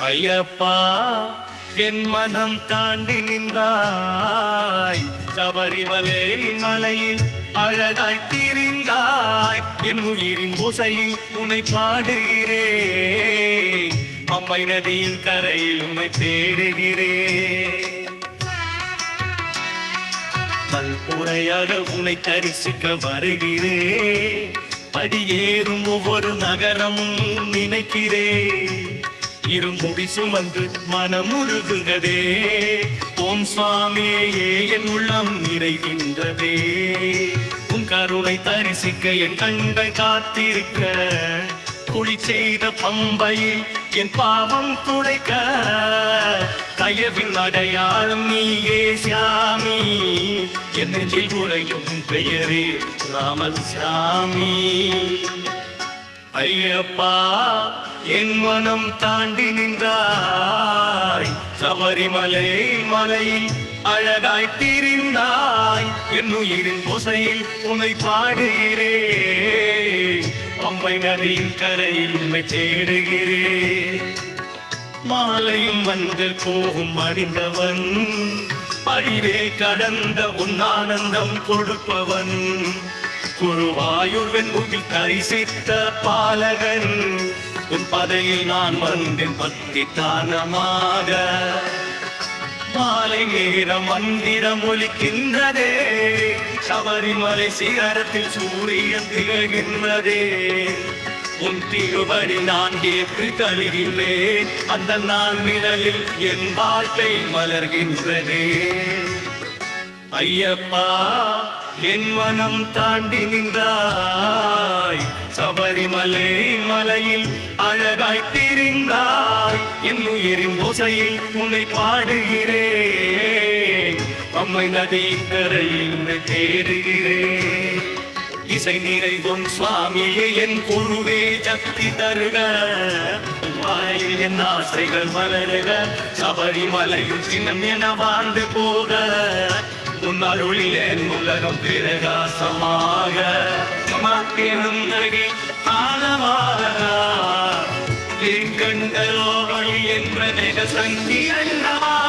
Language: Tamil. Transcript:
ஐயப்பா என் மனம் தாண்டி நின்றாய். சபரிமலை மலையில் அழகாய் தீரிந்தாய். என் உயிரின் பூசையில் உன்னை பாடுகிறே அம்மை நதியின் கரையில் உன்னை தேடுகிறே பல்புறையாக உன்னை தரிசிக்க வருகிறே படியேறும் ஒவ்வொரு நகரமும் நினைக்கிறேன். இருமுடி சுமந்து மனம் உருகுகிறதே ஓம் சுவாமியே என் உள்ளம் நிறைகின்றதே. உன் கருணை தரிசிக்க என் கண்கள் காத்திருக்க. குழி செய்த பம்பையில் என் பாவம் துடைக்க. தயவின் அடையாளம் நீயே சாமி. என் நெஞ்சில் உரையும் பெயரே ராமசாமி. ஐயப்பா என் மனம் தாண்டி நின்றாய். சபரிமலை மலையில் அழகாய் திரிந்தாய். என் உயிரின் பூசையில் உன்னை பாடுகிறே. பம்பை நதியின் கரையில் உன்னை தேடுகிறே. மாலையும் வந்து போகும் அறிந்தவன் பழிவே கடந்த உன் ஆனந்தம் கொடுப்பவன். ஒரு குருவாயுர்வன் முகில் தரிசித்த பாலகன். உன் பதையில் நான் வந்தேன் பத்தி தானமாக. மாலை நேரம் மந்திரம் ஒலிக்கின்றதே. சபரிமலை சிகரத்தில் சூரியன் திகழ்கின்றதே. உன் திருவடி நான் ஏற்று தருகின்றேன். அந்த நாள் நிழலில் என் வாழ்க்கை மலர்கின்றதே. ஐயப்பா என் மனம் தாண்டி நின்றாய். சபரிமலை மலையில் அழகாய் திரிந்தாய். என் உயிரின் ஓசையில் உன்னை பாடுகிறேன். அம்மை நதியின் கரையில் உன்னை தேடுகிறேன். இசை நிறைவும் சுவாமியே என் குருவே சக்தி தருக. என் ஆசைகள் மலருக. சபரிமலையும் சின்னம் என வாழ்ந்து போக. அருளிலே என் உலகம் பிரகாசமாக மக்களும் நகை ஆனமாக என் கண்களோ வழி சங்கி அல்லவா